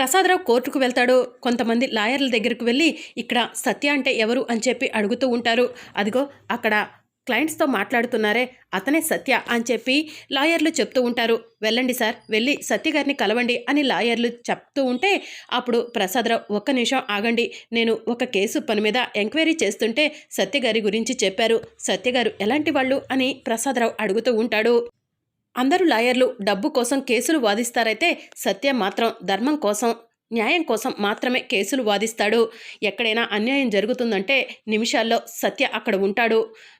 ప్రసాదరావు కోర్టుకు వెళ్తాడు కొంతమంది లాయర్ల దగ్గరకు వెళ్ళి ఇక్కడ సత్య అంటే ఎవరు అని చెప్పి అడుగుతూ ఉంటారు. అదిగో అక్కడ క్లయింట్స్తో మాట్లాడుతున్నారే అతనే సత్య అని చెప్పి లాయర్లు చెప్తూ ఉంటారు. వెళ్ళండి సార్ వెళ్ళి సత్య గారిని కలవండి అని లాయర్లు చెప్తూ ఉంటే అప్పుడు ప్రసాదరావు ఒక్క నిమిషం ఆగండి. నేను ఒక కేసు పని మీద ఎంక్వైరీ చేస్తుంటే సత్య గారి గురించి చెప్పారు. సత్య గారు ఎలాంటి వాళ్ళు అని ప్రసాదరావు అడుగుతూ ఉంటాడు. అందరూ లాయర్లు డబ్బు కోసం కేసులు వాదిస్తారైతే సత్య మాత్రం ధర్మం కోసం న్యాయం కోసం మాత్రమే కేసులు వాదిస్తాడు. ఎక్కడైనా అన్యాయం జరుగుతుందంటే నిమిషాల్లో సత్య అక్కడ ఉంటాడు.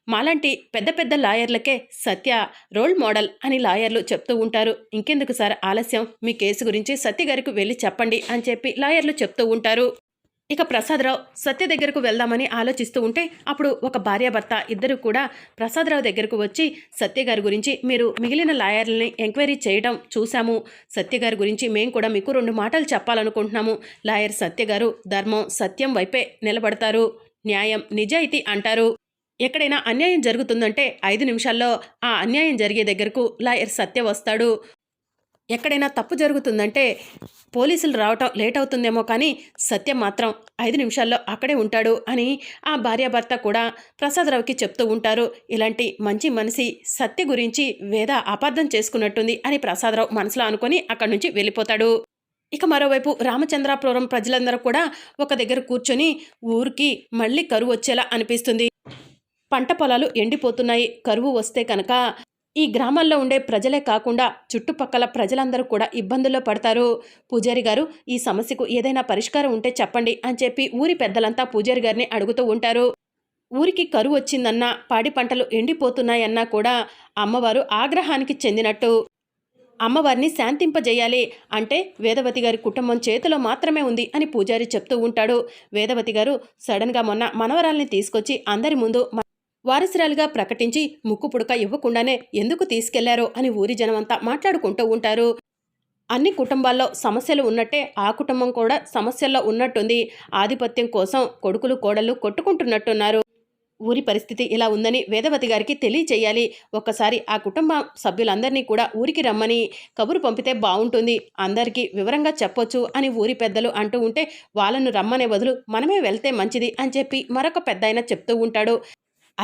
మాలాంటి పెద్ద పెద్ద లాయర్లకే సత్య రోల్ మోడల్ అని లాయర్లు చెప్తూ ఉంటారు. ఇంకెందుకు సార్ ఆలస్యం? మీ కేసు గురించి సత్య గారికి వెళ్ళి చెప్పండి అని చెప్పి లాయర్లు చెప్తూ ఉంటారు. ఇక ప్రసాదరావు సత్య దగ్గరకు వెళ్దామని ఆలోచిస్తూ ఉంటే అప్పుడు ఒక భార్యాభర్త ఇద్దరు కూడా ప్రసాదరావు దగ్గరకు వచ్చి సత్య గారి గురించి మీరు మిగిలిన లాయర్లని ఎంక్వైరీ చేయడం చూశాము. సత్య గారి గురించి మేము కూడా మీకు రెండు మాటలు చెప్పాలనుకుంటున్నాము. లాయర్ సత్య గారు ధర్మం సత్యం వైపే నిలబడతారు. న్యాయం నిజాయితీ అంటారు. ఎక్కడైనా అన్యాయం జరుగుతుందంటే ఐదు నిమిషాల్లో ఆ అన్యాయం జరిగే దగ్గరకు లాయర్ సత్య వస్తాడు. ఎక్కడైనా తప్పు జరుగుతుందంటే పోలీసులు రావటం లేట్ అవుతుందేమో కానీ సత్యం మాత్రం ఐదు నిమిషాల్లో అక్కడే ఉంటాడు అని ఆ భార్యాభర్త కూడా ప్రసాదరావుకి చెప్తూ ఉంటారు. ఇలాంటి మంచి మనిషి సత్య గురించి వేద అపార్థం చేసుకున్నట్టుంది అని ప్రసాదరావు మనసులో అనుకొని అక్కడి నుంచి వెళ్ళిపోతాడు. ఇక మరోవైపు రామచంద్రాపురం ప్రజలందరూ కూడా ఒక దగ్గర కూర్చొని ఊరికి మళ్ళీ కరువు వచ్చేలా అనిపిస్తుంది. పంట పొలాలు ఎండిపోతున్నాయి. కరువు వస్తే కనుక ఈ గ్రామాల్లో ఉండే ప్రజలే కాకుండా చుట్టుపక్కల ప్రజలందరూ కూడా ఇబ్బందుల్లో పడతారు. పూజారి గారు ఈ సమస్యకు ఏదైనా పరిష్కారం ఉంటే చెప్పండి అని చెప్పి ఊరి పెద్దలంతా పూజారి గారిని అడుగుతూ ఉంటారు. ఊరికి కరువు వచ్చిందన్నా పాడి పంటలు ఎండిపోతున్నాయన్నా కూడా అమ్మవారు ఆగ్రహానికి చెందినట్టు. అమ్మవారిని శాంతింపజేయాలి అంటే వేదవతి గారి కుటుంబం చేతిలో మాత్రమే ఉంది అని పూజారి చెప్తూ ఉంటాడు. వేదవతి గారు సడన్గా మొన్న మనవరాల్ని తీసుకొచ్చి అందరి ముందు వారసురాలుగా ప్రకటించి ముక్కు పుడక ఇవ్వకుండానే ఎందుకు తీసుకెళ్ళారో అని ఊరి జనమంతా మాట్లాడుకుంటూ ఉంటారు. అన్ని కుటుంబాల్లో సమస్యలు ఉన్నట్టే ఆ కుటుంబం కూడా సమస్యల్లో ఉన్నట్టుంది. ఆధిపత్యం కోసం కొడుకులు కోడలు కొట్టుకుంటున్నట్టున్నారు. ఊరి పరిస్థితి ఇలా ఉందని వేదవతి గారికి తెలియచేయాలి. ఒక్కసారి ఆ కుటుంబ సభ్యులందరినీ కూడా ఊరికి రమ్మని కబురు పంపితే బాగుంటుంది అందరికీ వివరంగా చెప్పొచ్చు అని ఊరి పెద్దలు అంటూ ఉంటే వాళ్ళను రమ్మనే బదులు మనమే వెళ్తే మంచిది అని చెప్పి మరొక పెద్ద చెప్తూ ఉంటాడు.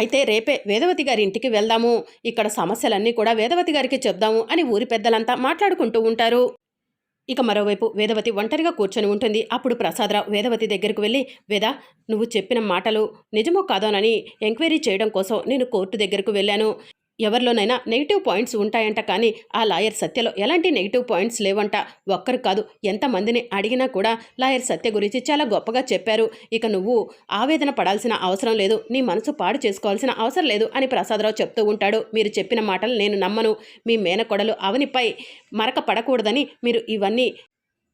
అయితే రేపే వేదవతి గారి ఇంటికి వెళ్దాము. ఇక్కడ సమస్యలన్నీ కూడా వేదవతి గారికి చెప్దాము అని ఊరి పెద్దలంతా మాట్లాడుకుంటూ ఉంటారు. ఇక మరోవైపు వేదవతి ఒంటరిగా కూర్చొని ఉంటుంది. అప్పుడు ప్రసాదరావు వేదవతి దగ్గరకు వెళ్ళి వేద నువ్వు చెప్పిన మాటలు నిజమో కాదోనని ఎంక్వైరీ చేయడం కోసం నేను కోర్టు దగ్గరకు వెళ్ళాను. ఎవరిలోనైనా నెగిటివ్ పాయింట్స్ ఉంటాయంట కానీ ఆ లాయర్ సత్యలో ఎలాంటి నెగిటివ్ పాయింట్స్ లేవంట. ఒక్కరు కాదు ఎంతమందిని అడిగినా కూడా లాయర్ సత్య గురించి చాలా గొప్పగా చెప్పారు. ఇక నువ్వు ఆవేదన పడాల్సిన అవసరం లేదు నీ మనసు పాడు చేసుకోవాల్సిన అవసరం లేదు అని ప్రసాదరావు చెప్తూ ఉంటాడు. మీరు చెప్పిన మాటలు నేను నమ్మను. మీ మేనకొడలు అవనిపై మరక పడకూడదని మీరు ఇవన్నీ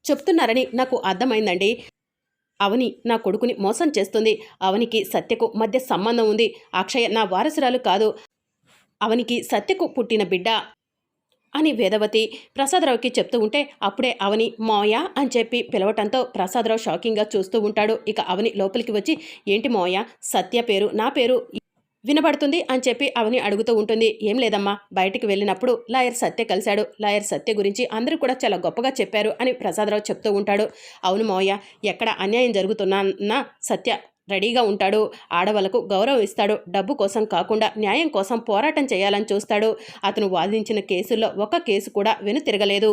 చెప్తున్నారని నాకు అర్థమైందండి. అవని నా కొడుకుని మోసం చేస్తుంది. అవనికి సత్యకు మధ్య సంబంధం ఉంది. అక్షయ నా వారసురాలు కాదు. అవనికి సత్యకు పుట్టిన బిడ్డ అని వేదవతి ప్రసాదరావుకి చెప్తూ ఉంటే అప్పుడే అవని మోయా అని చెప్పి పిలవటంతో ప్రసాదరావు షాకింగ్గా చూస్తూ ఉంటాడు. ఇక అవని లోపలికి వచ్చి ఏంటి మోయా? సత్య పేరు నా పేరు వినబడుతుంది అని చెప్పి అవని అడుగుతూ ఉంటుంది. ఏం లేదమ్మా బయటికి వెళ్ళినప్పుడు లాయర్ సత్య కలిశాడు. లాయర్ సత్య గురించి అందరూ కూడా చాలా గొప్పగా చెప్పారు అని ప్రసాదరావు చెప్తూ ఉంటాడు. అవును మోయ ఎక్కడ అన్యాయం జరుగుతున్నా సత్య రెడీగా ఉంటాడు. ఆడవాళ్ళకు గౌరవం ఇస్తాడు డబ్బు కోసం కాకుండా న్యాయం కోసం పోరాటం చేయాలని చూస్తాడు. అతను వాదించిన కేసుల్లో ఒక కేసు కూడా వెనుతిరగలేదు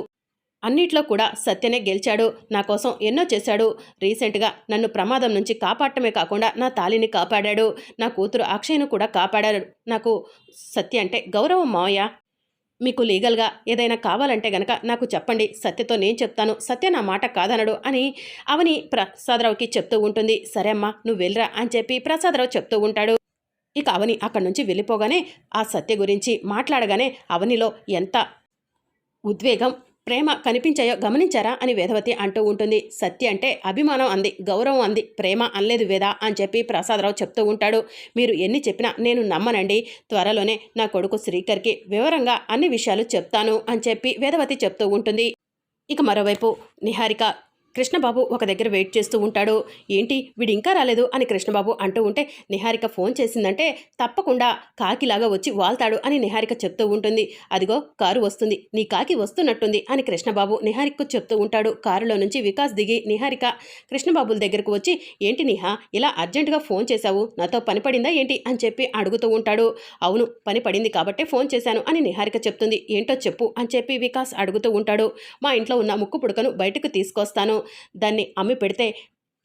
అన్నిట్లో కూడా సత్యనే గెలిచాడు. నా కోసం ఎన్నో చేశాడు. రీసెంట్గా నన్ను ప్రమాదం నుంచి కాపాడటమే కాకుండా నా తాలిని కాపాడాడు. నా కూతురు అక్షయ్ను కూడా కాపాడాడు. నాకు సత్య అంటే గౌరవం మావయ్య. మీకు లీగల్గా ఏదైనా కావాలంటే గనక నాకు చెప్పండి. సత్యతో నేను చెప్తాను. సత్య నా మాట కాదనడు అని అవని ప్రసాదరావుకి చెప్తూ ఉంటుంది. సరే అమ్మా నువ్వు వెళ్ళరా అని చెప్పి ప్రసాదరావు చెప్తూ ఉంటాడు. ఇక అవని అక్కడి నుంచి వెళ్ళిపోగానే ఆ సత్య గురించి మాట్లాడగానే అవనిలో ఎంత ఉద్వేగం ప్రేమ కనిపించాయో గమనించారా అని వేదవతి అంటూ ఉంటుంది. సత్య అంటే అభిమానం అంది గౌరవం అంది. ప్రేమ అనలేదు వేద అని చెప్పి ప్రసాదరావు చెప్తూ ఉంటాడు. మీరు ఎన్ని చెప్పినా నేను నమ్మనండి. త్వరలోనే నా కొడుకు శ్రీకర్కి వివరంగా అన్ని విషయాలు చెప్తాను అని చెప్పి వేదవతి చెప్తూ ఉంటుంది. ఇక మరోవైపు నిహారిక కృష్ణబాబు ఒక దగ్గర వెయిట్ చేస్తూ ఉంటాడు. ఏంటి? వీడు ఇంకా రాలేదు అని కృష్ణబాబు అంటూ ఉంటే నిహారిక ఫోన్ చేసిందంటే తప్పకుండా కాకిలాగా వచ్చి వాల్తాడు అని నిహారిక చెప్తూ ఉంటుంది. అదిగో కారు వస్తుంది. నీ కాకి వస్తున్నట్టుంది అని కృష్ణబాబు నిహారికకు చెప్తూ ఉంటాడు. కారులో నుంచి వికాస్ దిగి నిహారిక కృష్ణబాబుల దగ్గరకు వచ్చి ఏంటి నిహా ఇలా అర్జెంటుగా ఫోన్ చేశావు? నాతో పని పడిందా ఏంటి? అని చెప్పి అడుగుతూ ఉంటాడు. అవును పని పడింది కాబట్టే ఫోన్ చేశాను అని నిహారిక చెప్తుంది. ఏంటో చెప్పు అని చెప్పి వికాస్ అడుగుతూ ఉంటాడు. మా ఇంట్లో ఉన్న ముక్కు పుడకను బయటకు తీసుకొస్తాను దాన్ని అమ్మి పెడితే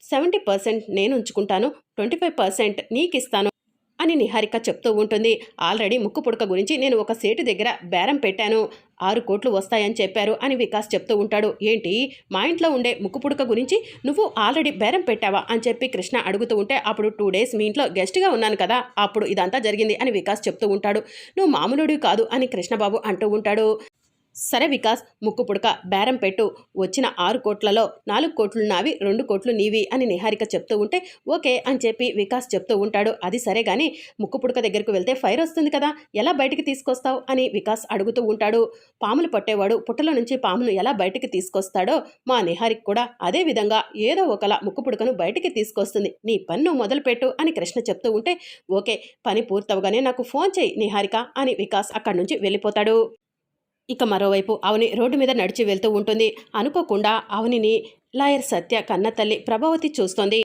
సెవెంటీ పర్సెంట్ నేను ఉంచుకుంటాను ట్వంటీ ఫైవ్ పర్సెంట్ నీకు ఇస్తాను అని నిహారిక చెప్తూ ఉంటుంది. ఆల్రెడీ ముక్కు పుడక గురించి నేను ఒక సేటు దగ్గర బేరం పెట్టాను. ఆరు కోట్లు వస్తాయని చెప్పారు అని వికాస్ చెప్తూ ఉంటాడు. ఏంటి? మా ఇంట్లో ఉండే ముక్కు పుడక గురించి నువ్వు ఆల్రెడీ బేరం పెట్టావా అని చెప్పి కృష్ణ అడుగుతూ ఉంటే అప్పుడు టూ డేస్ మీ ఇంట్లో గెస్ట్గా ఉన్నాను కదా అప్పుడు ఇదంతా జరిగింది అని వికాస్ చెప్తూ ఉంటాడు. నువ్వు మామూలుడివి కాదు అని కృష్ణబాబు అంటూ ఉంటాడు. సరే వికాస్ ముక్కు పుడక బేరం పెట్టు. వచ్చిన ఆరు కోట్లలో నాలుగు కోట్లు నావి రెండు కోట్లు నీవి అని నిహారిక చెప్తూ ఉంటే ఓకే అని చెప్పి వికాస్ చెప్తూ ఉంటాడు. అది సరే కానీ ముక్కు పుడక దగ్గరకు వెళ్తే ఫైర్ వస్తుంది కదా ఎలా బయటికి తీసుకొస్తావు అని వికాస్ అడుగుతూ ఉంటాడు. పాములు పట్టేవాడు పుట్టల నుంచి పామును ఎలా బయటికి తీసుకొస్తాడో మా నిహారిక కూడా అదే విధంగా ఏదో ఒకలా ముక్కు పుడకను బయటికి తీసుకొస్తుంది. నీ పన్ను మొదలుపెట్టు అని కృష్ణ చెప్తూ ఉంటే ఓకే పని పూర్తవగానే నాకు ఫోన్ చేయి నిహారిక అని వికాస్ అక్కడి నుంచి వెళ్ళిపోతాడు. ఇక మరోవైపు అవని రోడ్డు మీద నడిచి వెళ్తూ ఉంటుంది. అనుకోకుండా అవనిని లాయర్ సత్య కన్న తల్లి ప్రభావతి చూస్తోంది.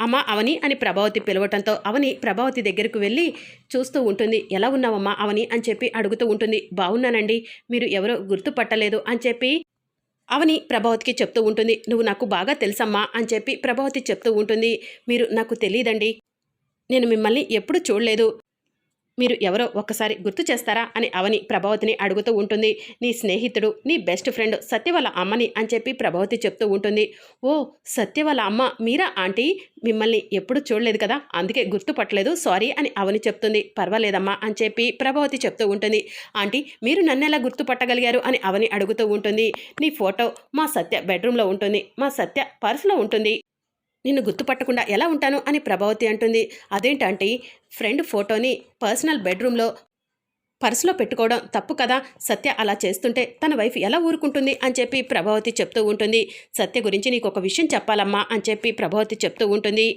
అమ్మ అవని అని ప్రభావతి పిలవటంతో అవని ప్రభావతి దగ్గరకు వెళ్ళి చూస్తూ ఉంటుంది. ఎలా ఉన్నావమ్మా అవని అని చెప్పి అడుగుతూ ఉంటుంది. బాగున్నానండి మీరు ఎవరో గుర్తుపట్టలేదు అని చెప్పి అవని ప్రభావతికి చెప్తూ ఉంటుంది. నువ్వు నాకు బాగా తెలుసమ్మా అని చెప్పి ప్రభావతి చెప్తూ ఉంటుంది. మీరు నాకు తెలియదండి. నేను మిమ్మల్ని ఎప్పుడు చూడలేదు. మీరు ఎవరో ఒక్కసారి గుర్తు చేస్తారా అని అవని ప్రభావతిని అడుగుతూ ఉంటుంది. నీ స్నేహితుడు నీ బెస్ట్ ఫ్రెండ్ సత్య వాళ్ళ అమ్మని అని చెప్పి ప్రభావతి చెప్తూ ఉంటుంది. ఓ సత్య వాళ్ళ అమ్మ మీరా ఆంటీ? మిమ్మల్ని ఎప్పుడు చూడలేదు కదా? అందుకే గుర్తుపట్టలేదు సారీ అని అవని చెప్తుంది. పర్వాలేదమ్మా అని చెప్పి ప్రభావతి చెప్తూ ఉంటుంది. ఆంటీ మీరు నన్నెలా గుర్తుపట్టగలిగారు అని అవని అడుగుతూ ఉంటుంది. నీ ఫోటో మా సత్య బెడ్రూమ్లో ఉంటుంది. మా సత్య పర్సులో ఉంటుంది. నిన్ను గుర్తుపట్టకుండా ఎలా ఉంటాను అని ప్రభావతి అంటుంది. అదేంటంటే ఫ్రెండ్ ఫోటోని పర్సనల్ బెడ్రూమ్లో పర్సులో పెట్టుకోవడం తప్పు కదా సత్య అలా చేస్తుంటే తన వైఫ్ ఎలా ఊరుకుంటుంది అని చెప్పి ప్రభావతి చెప్తూ ఉంటుంది. సత్య గురించి నీకు ఒక విషయం చెప్పాలమ్మా అని చెప్పి ప్రభావతి చెప్తూ ఉంటుంది.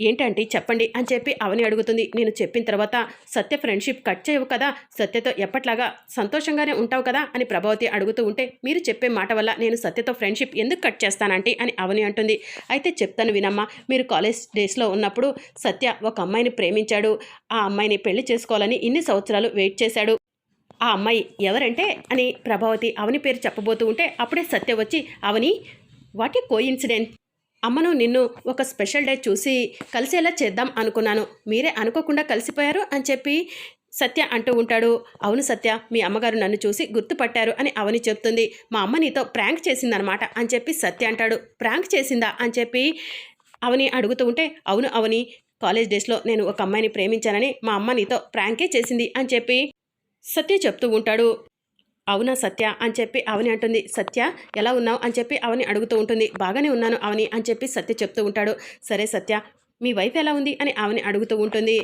ఏంటంటే చెప్పండి అని చెప్పి అవని అడుగుతుంది. నేను చెప్పిన తర్వాత సత్య ఫ్రెండ్షిప్ కట్ చేయవు కదా సత్యతో ఎప్పట్లాగా సంతోషంగానే ఉంటావు కదా అని ప్రభావతి అడుగుతూ ఉంటే మీరు చెప్పే మాట వల్ల నేను సత్యతో ఫ్రెండ్షిప్ ఎందుకు కట్ చేస్తానంటే అని అవని అంటుంది. అయితే చెప్తాను వినమ్మా మీరు కాలేజ్ డేస్లో ఉన్నప్పుడు సత్య ఒక అమ్మాయిని ప్రేమించాడు. ఆ అమ్మాయిని పెళ్ళి చేసుకోవాలని ఇన్ని సంవత్సరాలు వెయిట్ చేశాడు. ఆ అమ్మాయి ఎవరంటే అని ప్రభావతి అవని పేరు చెప్పబోతూ ఉంటే అప్పుడే సత్య వచ్చి అవని వాట్ ఏ కో ఇన్సిడెంట్ అమ్మను నిన్ను ఒక స్పెషల్ డే చూసి కలిసేలా చేద్దాం అనుకున్నాను. మీరే అనుకోకుండా కలిసిపోయారు అని చెప్పి సత్య అంటూ ఉంటాడు. అవును సత్య మీ అమ్మగారు నన్ను చూసి గుర్తుపట్టారు అని అవని చెప్తుంది. మా అమ్మ నీతో ప్రాంక్ చేసిందనమాట అని చెప్పి సత్య అంటాడు. ప్రాంక్ చేసిందా అని చెప్పి అవని అడుగుతూ ఉంటే అవును అవని కాలేజ్ డేస్లో నేను ఒక అమ్మాయిని ప్రేమించానని మా అమ్మ నీతో ప్రాంకే చేసింది అని చెప్పి సత్య చెప్తూ ఉంటాడు. అవునా సత్య? అని చెప్పి అవని అంటుంది. సత్య ఎలా ఉన్నావు? అని చెప్పి అవని అడుగుతూ ఉంటుంది. బాగానే ఉన్నాను అవని అని చెప్పి సత్య చెప్తూ ఉంటాడు. సరే సత్య మీ వైఫ్ ఎలా ఉంది? అని అవని అడుగుతూ ఉంటుంది.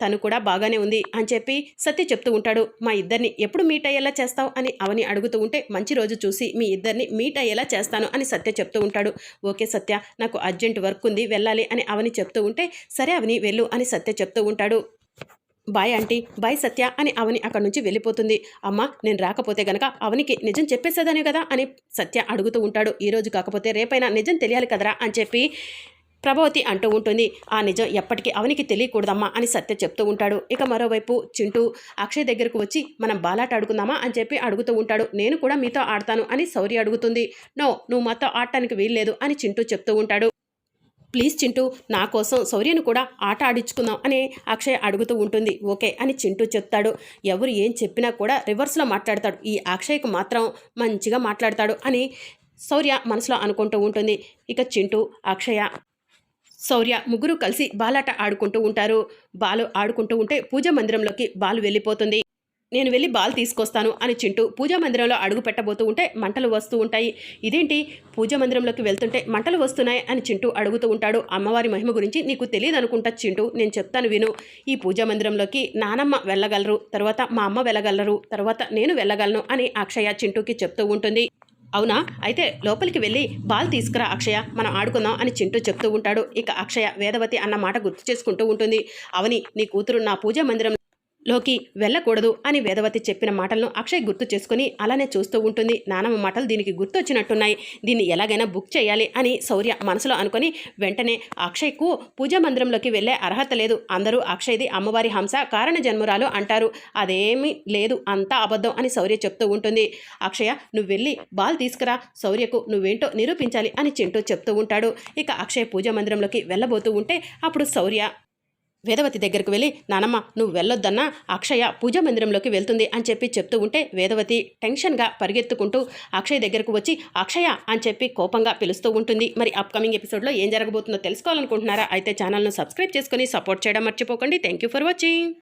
తను కూడా బాగానే ఉంది అని చెప్పి సత్య చెప్తూ ఉంటాడు. మా ఇద్దరిని ఎప్పుడు మీట్ అయ్యేలా చేస్తావు? అని అవని అడుగుతూ ఉంటే మంచి రోజు చూసి మీ ఇద్దరిని మీట్ అయ్యేలా చేస్తాను అని సత్య చెప్తూ ఉంటాడు. ఓకే సత్య నాకు అర్జెంట్ వర్క్ ఉంది వెళ్ళాలి అని అవని చెప్తూ ఉంటే సరే అవని వెళ్ళు అని సత్య చెప్తూ ఉంటాడు. బాయ్ ఆంటీ బాయ్ సత్య అని అవని అక్కడి నుంచి వెళ్ళిపోతుంది. అమ్మ నేను రాకపోతే గనక అవనికి నిజం చెప్పేసేదానే కదా అని సత్య అడుగుతూ ఉంటాడు. ఈరోజు కాకపోతే రేపైనా నిజం తెలియాలి కదరా అని చెప్పి ప్రభావతి అంటూ ఉంటుంది. ఆ నిజం ఎప్పటికీ అవనికి తెలియకూడదమ్మా అని సత్య చెప్తూ ఉంటాడు. ఇక మరోవైపు చింటూ అక్షయ్ దగ్గరకు వచ్చి మనం బాలాట ఆడుకుందామా అని చెప్పి అడుగుతూ ఉంటాడు. నేను కూడా మీతో ఆడతాను అని సౌర్య అడుగుతుంది. నో నువ్వు మాతో ఆడటానికి వీల్లేదు అని చింటూ చెప్తూ ఉంటాడు. ప్లీజ్ చింటూ నా కోసం శౌర్యను కూడా ఆట ఆడించుకుందాం అని అక్షయ్ అడుగుతూ ఉంటుంది. ఓకే అని చింటూ చెప్తాడు. ఎవరు ఏం చెప్పినా కూడా రివర్స్లో మాట్లాడతాడు. ఈ అక్షయ్కి మాత్రం మంచిగా మాట్లాడతాడు అని శౌర్య మనసులో అనుకుంటూ ఉంటుంది. ఇక చింటూ అక్షయ శౌర్య ముగ్గురు కలిసి బాలాట ఆడుకుంటూ ఉంటారు. బాలు ఆడుకుంటూ ఉంటే పూజ మందిరంలోకి బాలు వెళ్ళిపోతుంది. నేను వెళ్ళి బాల్ తీసుకొస్తాను అని చింటూ పూజా మందిరంలో అడుగు పెట్టబోతూ ఉంటే మంటలు వస్తూ ఉంటాయి. ఇదేంటి? పూజా మందిరంలోకి వెళ్తుంటే మంటలు వస్తున్నాయి అని చింటూ అడుగుతూ ఉంటాడు. అమ్మవారి మహిమ గురించి నీకు తెలియదు అనుకుంటా చింటూ. నేను చెప్తాను విను. ఈ పూజా మందిరంలోకి నానమ్మ వెళ్ళగలరు తర్వాత మా అమ్మ వెళ్ళగలరు తర్వాత నేను వెళ్ళగలను అని అక్షయ చింటూకి చెప్తూ ఉంటుంది. అవునా? అయితే లోపలికి వెళ్ళి బాల్ తీసుకురా అక్షయ మనం ఆడుకుందాం అని చింటూ చెప్తూ ఉంటాడు. ఇక అక్షయ వేదవతి అన్న మాట గుర్తు చేసుకుంటూ ఉంటుంది. అవని నీ కూతురు నా పూజా మందిరం లోకి వెళ్ళకూడదు అని వేదవతి చెప్పిన మాటలను అక్షయ్ గుర్తు చేసుకుని అలానే చూస్తూ ఉంటుంది. నానమ్మ మాటలు దీనికి గుర్తొచ్చినట్టున్నాయి. దీన్ని ఎలాగైనా బుక్ చేయాలి అని శౌర్య మనసులో అనుకొని వెంటనే అక్షయ్కు పూజా మందిరంలోకి వెళ్ళే అర్హత లేదు. అందరూ అక్షయ్ది అమ్మవారి హంస కారణ జన్మురాలు అంటారు. అదేమీ లేదు. అంతా అబద్ధం అని శౌర్య చెప్తూ ఉంటుంది. అక్షయ నువ్వు వెళ్ళి బాల్ తీసుకురా. శౌర్యకు నువ్వేంటో నిరూపించాలి అని చింటూ చెప్తూ ఉంటాడు. ఇక అక్షయ్ పూజా మందిరంలోకి వెళ్ళబోతూ ఉంటే అప్పుడు శౌర్య వేదవతి దగ్గరకు వెళ్ళి నానమ్మ నువ్వు వెళ్ళొద్దన్నా అక్షయ పూజా మందిరంలోకి వెళ్తుంది అని చెప్పి చెప్తూ ఉంటే వేదవతి టెన్షన్గా పరిగెత్తుకుంటూ అక్షయ్ దగ్గరకు వచ్చి అక్షయ అని చెప్పి కోపంగా పిలుస్తూ ఉంటుంది. మరి అప్కమింగ్ ఎపిసోడ్లో ఏం జరగబోతుందో తెలుసుకోవాలనుకుంటున్నారా? అయితే ఛానల్ను సబ్స్క్రైబ్ చేసుకొని సపోర్ట్ చేయడం మర్చిపోకండి. Thank you for watching.